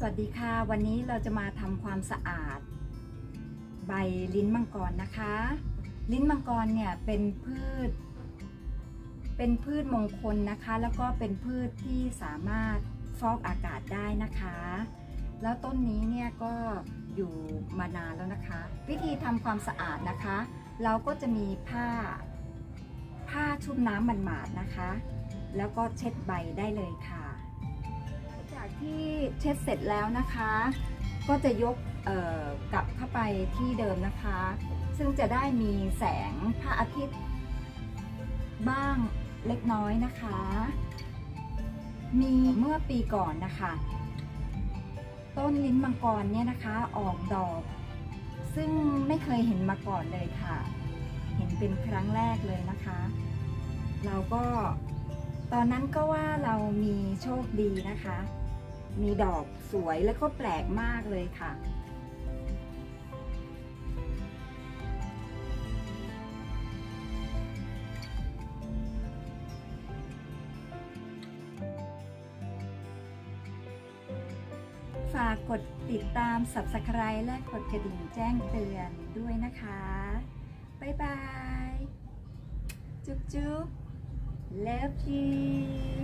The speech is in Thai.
สวัสดีค่ะ วันนี้เราจะมาทำความสะอาด ใบลิ้นมังกรนะคะ ลิ้นมังกรเนี่ยเป็นพืช เป็นพืชมงคลนะคะ แล้วก็เป็นพืชที่สามารถฟอกอากาศได้นะคะ แล้วต้นนี้เนี่ยก็อยู่มานานแล้วนะคะ วิธีทำความสะอาดนะคะ เราก็จะมีผ้า ผ้าชุบน้ำมันหมาดนะคะ แล้วก็เช็ดใบได้เลยค่ะ เช็ดเสร็จแล้วนะคะ ก็จะยกกลับเข้าไปที่เดิมนะคะ ซึ่งจะได้มีแสงพระอาทิตย์ บ้างเล็กน้อยนะคะ มีเมื่อปีก่อนนะคะ ต้นลิ้นมังกรเนี่ยนะคะออกดอก ซึ่งไม่เคยเห็นมาก่อนเลยค่ะ เห็นเป็นครั้งแรกเลยนะคะ เราก็ตอนนั้นก็ว่าเรามีโชคดีนะคะ มีดอกสวยแล้วก็แปลกมากเลยค่ะ ฝากกดติดตาม Subscribe และกดกระดิ่งแจ้งเตือนด้วยนะคะ บ๊ายบาย จุ๊บจุ๊บ Love you